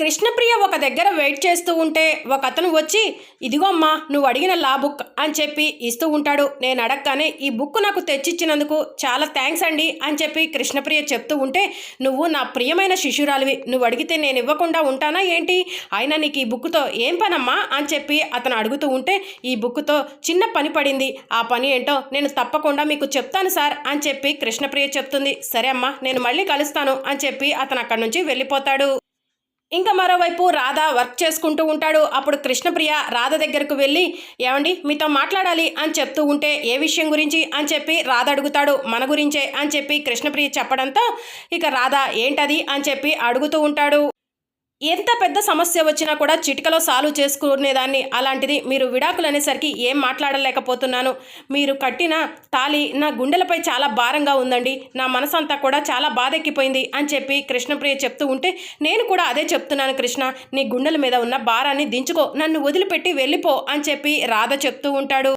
కృష్ణప్రియ ఒక దగ్గర వెయిట్ చేస్తూ ఉంటే ఒక అతను వచ్చి ఇదిగో అమ్మా నువ్వు అడిగిన లా బుక్ అని చెప్పి ఇస్తూ ఉంటాడు. నేను అడగగానే ఈ బుక్ నాకు తెచ్చిచ్చినందుకు చాలా థ్యాంక్స్ అండి అని చెప్పి కృష్ణప్రియ చెప్తూ ఉంటే నువ్వు నా ప్రియమైన శిష్యురాలివి. నువ్వు అడిగితే నేను ఇవ్వకుండా ఉంటానా ఏంటి? అయినా నీకు ఈ బుక్తో ఏం పనమ్మా? అని చెప్పి అతను అడుగుతూ ఉంటే ఈ బుక్తో చిన్న పని పడింది. ఆ పని ఏంటో నేను తప్పకుండా మీకు చెప్తాను సార్ అని చెప్పి కృష్ణప్రియ చెప్తుంది. సరే అమ్మా నేను మళ్ళీ కలుస్తాను అని చెప్పి అతను అక్కడి నుంచి వెళ్ళిపోతాడు. ఇంకా మరోవైపు రాధ వర్క్ చేసుకుంటూ ఉంటాడు. అప్పుడు కృష్ణప్రియ రాధ దగ్గరకు వెళ్ళి ఏమండి మీతో మాట్లాడాలి అని చెప్తూ ఉంటే ఏ విషయం గురించి? అని చెప్పి రాధ అడుగుతాడు. మన గురించే? అని చెప్పి కృష్ణప్రియ చెప్పడంతో ఇక రాధ ఏంటది? అని చెప్పి అడుగుతూ ఉంటాడు. ఎంత పెద్ద సమస్య వచ్చినా కూడా చిటికలో సాల్వ్ చేసుకునేదాన్ని. అలాంటిది మీరు విడాకులు అనేసరికి ఏం మాట్లాడలేకపోతున్నాను. మీరు కట్టిన తాళి నా గుండెలపై చాలా భారంగా ఉందండి. నా మనసంతా కూడా చాలా బాధెక్కిపోయింది అని చెప్పి కృష్ణప్రియ చెప్తూ ఉంటే నేను కూడా అదే చెప్తున్నాను కృష్ణ. నీ గుండెల మీద ఉన్న భారాన్ని దించుకో. నన్ను వదిలిపెట్టి వెళ్ళిపో అని చెప్పి రాధ చెప్తూ ఉంటాడు.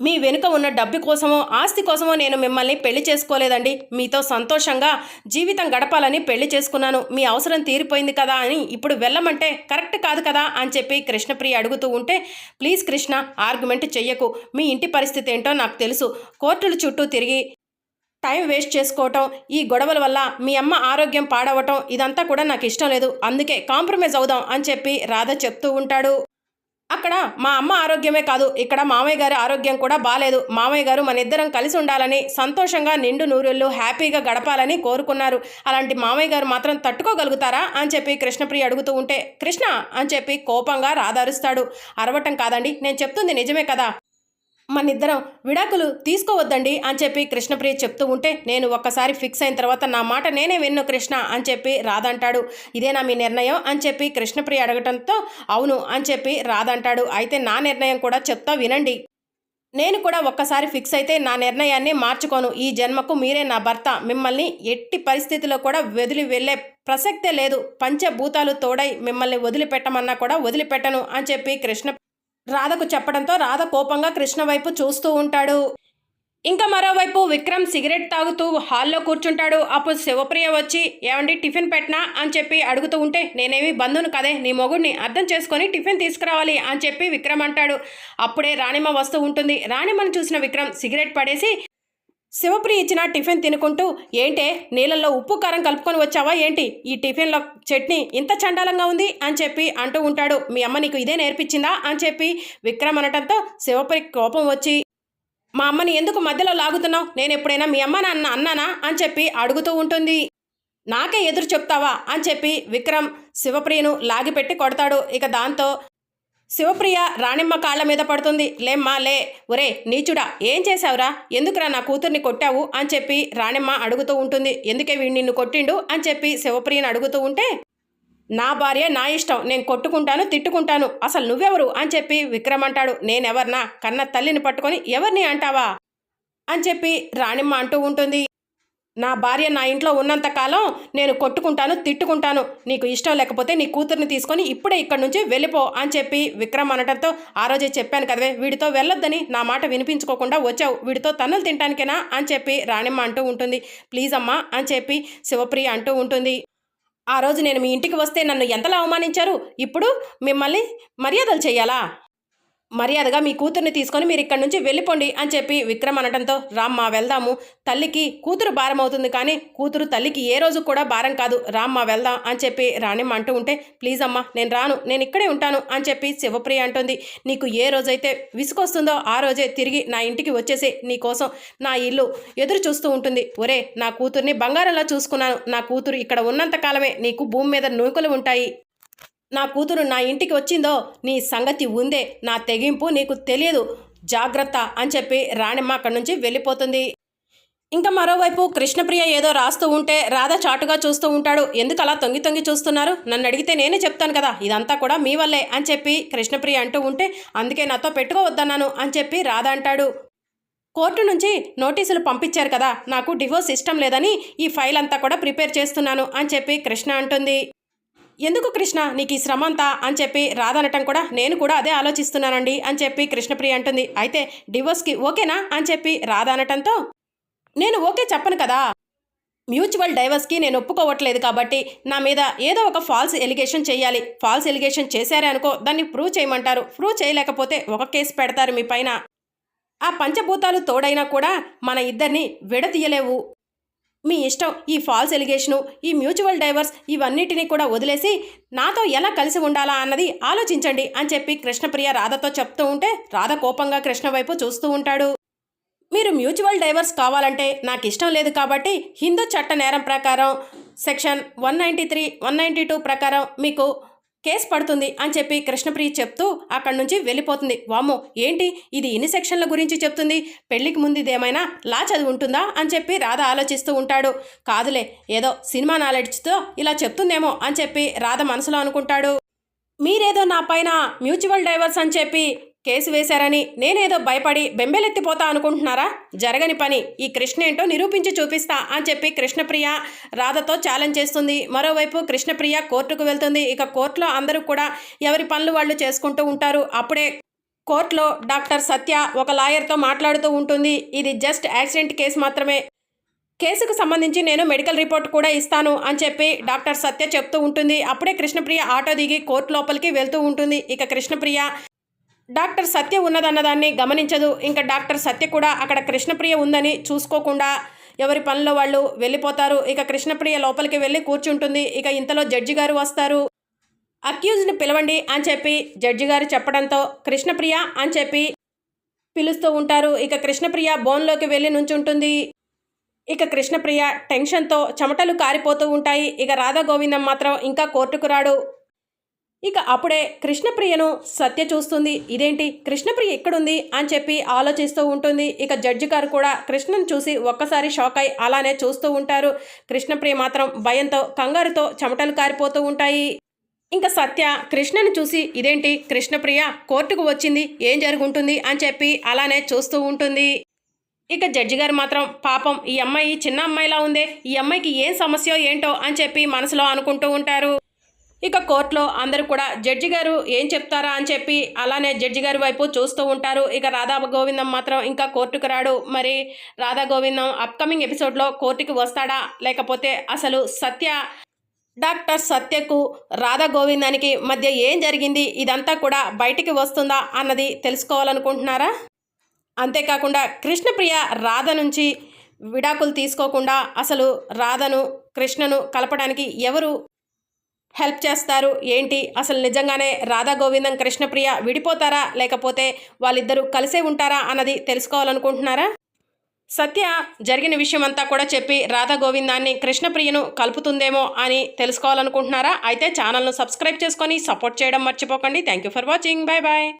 మీ వెనుక ఉన్న డబ్బు కోసమో ఆస్తి కోసమో నేను మిమ్మల్ని పెళ్ళి చేసుకోలేదండి. మీతో సంతోషంగా జీవితం గడపాలని పెళ్ళి చేసుకున్నాను. మీ అవసరం తీరిపోయింది కదా అని ఇప్పుడు వెళ్ళమంటే కరెక్ట్ కాదు కదా అని చెప్పి కృష్ణప్రియ అడుగుతూ ఉంటే ప్లీజ్ కృష్ణ ఆర్గ్యుమెంట్ చెయ్యకు. మీ ఇంటి పరిస్థితి ఏంటో నాకు తెలుసు. కోర్టుల చుట్టూ తిరిగి టైం వేస్ట్ చేసుకోవటం ఈ గొడవల వల్ల మీ అమ్మ ఆరోగ్యం పాడవటం ఇదంతా కూడా నాకు ఇష్టం లేదు. అందుకే కాంప్రమైజ్ అవుదాం అని చెప్పి రాధ చెప్తూ ఉంటాడు. అక్కడ మా అమ్మ ఆరోగ్యమే కాదు ఇక్కడ మామయ్య గారి ఆరోగ్యం కూడా బాలేదు. మామయ్య గారు మన ఇద్దరం కలిసి ఉండాలని సంతోషంగా నిండు నూరెళ్ళు హ్యాపీగా గడపాలని కోరుకున్నారు. అలాంటి మామయ్య గారు మాత్రం తట్టుకోగలుగుతారా అని చెప్పి కృష్ణప్రియ అడుగుతూ ఉంటే కృష్ణ అని చెప్పి కోపంగా రాధారుస్తాడు అరవటం కాదండి నేను చెప్తుంది నిజమే కదా? మనిద్దరం విడాకులు తీసుకోవద్దండి అని చెప్పి కృష్ణప్రియ చెప్తూ ఉంటే నేను ఒక్కసారి ఫిక్స్ అయిన తర్వాత నా మాట నేనే విన్ను కృష్ణ అని చెప్పి రాధంటాడు ఇదేనా మీ నిర్ణయం అని చెప్పి కృష్ణప్రియ అడగటంతో అవును అని చెప్పి రాధంటాడు అయితే నా నిర్ణయం కూడా చెప్తా వినండి. నేను కూడా ఒక్కసారి ఫిక్స్ అయితే నా నిర్ణయాన్ని మార్చుకోను. ఈ జన్మకు మీరే నా భర్త. మిమ్మల్ని ఎట్టి పరిస్థితిలో కూడా వదిలి వెళ్ళే ప్రసక్తే లేదు. పంచభూతాలు తోడై మిమ్మల్ని వదిలిపెట్టమన్నా కూడా వదిలిపెట్టను అని చెప్పి కృష్ణ రాధకు చెప్పడంతో రాధ కోపంగా కృష్ణ వైపు చూస్తూ ఉంటాడు. ఇంకా మరోవైపు విక్రమ్ సిగరెట్ తాగుతూ హాల్లో కూర్చుంటాడు. అప్పుడు శివప్రియ వచ్చి ఏమండి టిఫిన్ పెట్టనా? అని చెప్పి అడుగుతూ ఉంటే నేనేమి బంధును కదే నీ మొగుడిని అర్థం చేసుకొని టిఫిన్ తీసుకురావాలి అని చెప్పి విక్రమ్ అంటాడు. అప్పుడే రాణిమ వస్తూ ఉంటుంది. రాణిమను చూసిన విక్రమ్ సిగరెట్ పడేసి శివప్రియ ఇచ్చిన టిఫిన్ తినుకుంటూ ఏంటే నీళ్ళల్లో ఉప్పు కారం కలుపుకొని వచ్చావా? ఏంటి? ఈ టిఫిన్లో చట్నీ ఇంత చండాలంగా ఉంది? అని చెప్పి అంటూ ఉంటాడు. మీ అమ్మ నీకు ఇదే నేర్పించిందా? అని చెప్పి విక్రమ్ అనటంతో శివప్రి కోపం వచ్చి మా అమ్మని ఎందుకు మధ్యలో లాగుతున్నావు? నేను ఎప్పుడైనా మీ అమ్మ నాన్న అన్నానా? అని చెప్పి అడుగుతూ ఉంటుంది. నాకే ఎదురు చెప్తావా? అని చెప్పి విక్రమ్ శివప్రియను లాగిపెట్టి కొడతాడు. ఇక దాంతో శివప్రియ రాణిమ్మ కాళ్ళ మీద పడుతుంది. లేమ్మా లే. ఒరే నీచుడా ఏం చేశావురా? ఎందుకురా నా కూతుర్ని కొట్టావు? అని చెప్పి రాణిమ్మ అడుగుతూ ఉంటుంది. ఎందుకే వీడు నిన్ను కొట్టిండు? అని చెప్పి శివప్రియను అడుగుతూ ఉంటే నా భార్య నా ఇష్టం. నేను కొట్టుకుంటాను తిట్టుకుంటాను. అసలు నువ్వెవరు? అని చెప్పి విక్రమ్ అంటాడు. నేనెవర్నా? కన్న తల్లిని పట్టుకొని ఎవరిని అంటావా? అని చెప్పి రాణిమ్మ అంటూ ఉంటుంది. నా భార్య నా ఇంట్లో ఉన్నంతకాలం నేను కొట్టుకుంటాను తిట్టుకుంటాను. నీకు ఇష్టం లేకపోతే నీ కూతుర్ని తీసుకొని ఇప్పుడే ఇక్కడి నుంచి వెళ్ళిపో అని చెప్పి విక్రమ్ అనటంతో ఆ రోజే చెప్పాను కదవే వీడితో వెళ్ళొద్దని నా మాట వినిపించుకోకుండా వచ్చావు. వీడితో తన్నులు తినటానికేనా అని చెప్పి రాణిమ్మ అంటూ ఉంటుంది. ప్లీజ్ అమ్మా అని చెప్పి శివప్రియ అంటూ ఉంటుంది. ఆ రోజు నేను మీ ఇంటికి వస్తే నన్ను ఎంతలా అవమానించారు? ఇప్పుడు మిమ్మల్ని మర్యాదలు చేయాలా? మర్యాదగా మీ కూతుర్ని తీసుకొని మీరు ఇక్కడి నుంచి వెళ్ళిపోండి అని చెప్పి విక్రమ్ అనడంతో రామ్మా వెళ్దాము. తల్లికి కూతురు భారం అవుతుంది కానీ కూతురు తల్లికి ఏ రోజు కూడా భారం కాదు. రామ్మా వెళ్దాం అని చెప్పి రాణిమ్మ అంటూ ఉంటే ప్లీజ్ అమ్మా నేను రాను. నేను ఇక్కడే ఉంటాను అని చెప్పి శివప్రియ అంటుంది. నీకు ఏ రోజైతే విసుకొస్తుందో ఆ రోజే తిరిగి నా ఇంటికి వచ్చేసి నీకోసం నా ఇల్లు ఎదురు చూస్తూ ఉంటుంది. ఒరే నా కూతుర్ని బంగారంలా చూసుకున్నాను. నా కూతురు ఇక్కడ ఉన్నంత కాలమే నీకు భూమి మీద నూకలు ఉంటాయి. నా కూతురు నా ఇంటికి వచ్చిందో నీ సంగతి ఉందే నా తెగింపు నీకు తెలియదు. జాగ్రత్త అని చెప్పి రాణిమ్మ అక్కడి నుంచి వెళ్ళిపోతుంది. ఇంకా మరోవైపు కృష్ణప్రియ ఏదో రాస్తూ ఉంటే రాధ చాటుగా చూస్తూ ఉంటాడు. ఎందుకు అలా తొంగి తొంగి చూస్తున్నారు? నన్ను అడిగితే నేనే చెప్తాను కదా ఇదంతా కూడా మీ వల్లే అని చెప్పి కృష్ణప్రియ అంటూ ఉంటే అందుకే నాతో పెట్టుకోవద్దన్నాను అని చెప్పి రాధ అంటాడు. కోర్టు నుంచి నోటీసులు పంపించారు కదా నాకు డివోర్స్ ఇష్టం లేదని ఈ ఫైల్ అంతా కూడా ప్రిపేర్ చేస్తున్నాను అని చెప్పి కృష్ణ అంటుంది. ఎందుకు కృష్ణ? నీకు ఈ శ్రమ అంతా అని చెప్పి రాదనటం కూడా నేను కూడా అదే ఆలోచిస్తున్నానండి అని చెప్పి కృష్ణప్రియ అంటుంది. అయితే డివోర్స్కి ఓకేనా? అని చెప్పి రాధ అనటంతో నేను ఓకే చెప్పను కదా. మ్యూచువల్ డైవర్స్కి నేను ఒప్పుకోవట్లేదు కాబట్టి నా మీద ఏదో ఒక ఫాల్స్ ఎలిగేషన్ చేయాలి. ఫాల్స్ ఎలిగేషన్ చేశారే అనుకో దాన్ని ప్రూవ్ చేయమంటారు. ప్రూవ్ చేయలేకపోతే ఒక కేసు పెడతారు మీ పైన. ఆ పంచభూతాలు తోడైనా కూడా మన ఇద్దరిని విడతీయలేవు మీ ఇష్టం ఈ ఫాల్స్ ఎలిగేషను ఈ మ్యూచువల్ డైవర్స్ ఇవన్నిటినీ కూడా వదిలేసి నాతో ఎలా కలిసి ఉండాలా అన్నది ఆలోచించండి అని చెప్పి కృష్ణప్రియ రాధతో చెప్తూ ఉంటే రాధ కోపంగా కృష్ణ వైపు చూస్తూ ఉంటాడు. మీరు మ్యూచువల్ డైవర్స్ కావాలంటే నాకు ఇష్టం లేదు కాబట్టి హిందూ చట్ట నేరం ప్రకారం section one ninety three one ninety two ప్రకారం మీకు కేసు పడుతుంది అని చెప్పి కృష్ణప్రియ చెప్తూ అక్కడి నుంచి వెళ్ళిపోతుంది. వామ్మో ఏంటి? ఇది ఇన్ని సెక్షన్ల గురించి చెప్తుంది? పెళ్ళికి ముందు ఇదేమైనా లా చదివి ఉంటుందా? అని చెప్పి రాధ ఆలోచిస్తూ ఉంటాడు. కాదులే ఏదో సినిమా నాలెడ్జ్తో ఇలా చెప్తుందేమో అని చెప్పి రాధ మనసులో అనుకుంటాడు. మీరేదో నా పైన మ్యూచువల్ డైవర్స్ అని చెప్పి కేసు వేశారని నేనేదో భయపడి బెంబెలెత్తిపోతా అనుకుంటున్నారా? జరగని పని. ఈ కృష్ణ ఏంటో నిరూపించి చూపిస్తా అని చెప్పి కృష్ణప్రియ రాధతో ఛాలెంజ్ చేస్తుంది. మరోవైపు కృష్ణప్రియ కోర్టుకు వెళ్తుంది. ఇక కోర్టులో అందరూ కూడా ఎవరి పనులు వాళ్ళు చేసుకుంటూ ఉంటారు. అప్పుడే కోర్టులో డాక్టర్ సత్య ఒక లాయర్తో మాట్లాడుతూ ఉంటుంది. ఇది జస్ట్ యాక్సిడెంట్ కేసు మాత్రమే. కేసుకు సంబంధించి నేను మెడికల్ రిపోర్ట్ కూడా ఇస్తాను అని చెప్పి డాక్టర్ సత్య చెప్తూ ఉంటుంది. అప్పుడే కృష్ణప్రియ ఆటో దిగి కోర్టు లోపలికి వెళ్తూ ఉంటుంది. ఇక కృష్ణప్రియ డాక్టర్ సత్య ఉన్నదన్నదాన్ని గమనించదు. ఇంకా డాక్టర్ సత్య కూడా అక్కడ కృష్ణప్రియ ఉందని చూసుకోకుండా ఎవరి పనిలో వాళ్ళు వెళ్ళిపోతారు. ఇక కృష్ణప్రియ లోపలికి వెళ్ళి కూర్చుంటుంది. ఇక ఇంతలో జడ్జి గారు వస్తారు. అక్యూజ్ని పిలవండి అని చెప్పి జడ్జి గారు చెప్పడంతో కృష్ణప్రియ అని చెప్పి పిలుస్తూ ఉంటారు. ఇక కృష్ణప్రియ బోన్లోకి వెళ్ళి నుంచుంటుంది. ఇక కృష్ణప్రియ టెన్షన్తో చెమటలు కారిపోతూ ఉంటాయి. ఇక రాధా గోవిందం మాత్రం ఇంకా కోర్టుకు రాడు. ఇక అప్పుడే కృష్ణప్రియను సత్య చూస్తుంది. ఇదేంటి? కృష్ణప్రియ ఎక్కడుంది? అని చెప్పి ఆలోచిస్తూ ఉంటుంది. ఇక జడ్జి గారు కూడా కృష్ణను చూసి ఒక్కసారి షాక్ అయి అలానే చూస్తూ ఉంటారు. కృష్ణప్రియ మాత్రం భయంతో కంగారుతో చెమటలు కారిపోతూ ఉంటాయి. ఇంకా సత్య కృష్ణను చూసి ఇదేంటి? కృష్ణప్రియ కోర్టుకు వచ్చింది. ఏం జరుగుంటుంది? అని చెప్పి అలానే చూస్తూ ఉంటుంది. ఇక జడ్జి గారు మాత్రం పాపం ఈ అమ్మాయి చిన్న అమ్మాయిలా ఉందే. ఈ అమ్మాయికి ఏం సమస్య ఏంటో అని చెప్పి మనసులో అనుకుంటూ ఉంటారు. ఇక కోర్టులో అందరూ కూడా జడ్జి గారు ఏం చెప్తారా? అని చెప్పి అలానే జడ్జి గారి వైపు చూస్తూ ఉంటారు. ఇక రాధా గోవిందం మాత్రం ఇంకా కోర్టుకు రాడు. మరి రాధా గోవిందం అప్కమింగ్ ఎపిసోడ్లో కోర్టుకి వస్తాడా? లేకపోతే అసలు సత్య డాక్టర్ సత్యకు రాధా గోవిందానికి మధ్య ఏం జరిగింది? ఇదంతా కూడా బయటికి వస్తుందా అన్నది తెలుసుకోవాలనుకుంటున్నారా? అంతేకాకుండా కృష్ణప్రియ రాధ నుంచి విడాకులు తీసుకోకుండా అసలు రాధను కృష్ణను కలపడానికి ఎవరు హెల్ప్ చేస్తారు. ఏంటి? అసలు నిజంగానే రాధా గోవిందం కృష్ణప్రియ విడిపోతారా? లేకపోతే వాళ్ళిద్దరూ కలిసే ఉంటారా? అన్నది తెలుసుకోవాలనుకుంటున్నారా? సత్య జరిగిన విషయం అంతా కూడా చెప్పి రాధా గోవిందాన్ని కృష్ణప్రియను కలుపుతుందేమో అని తెలుసుకోవాలనుకుంటున్నారా? అయితే ఛానల్ను సబ్స్క్రైబ్ చేసుకొని సపోర్ట్ చేయడం మర్చిపోకండి. Thank you for watching. Bye bye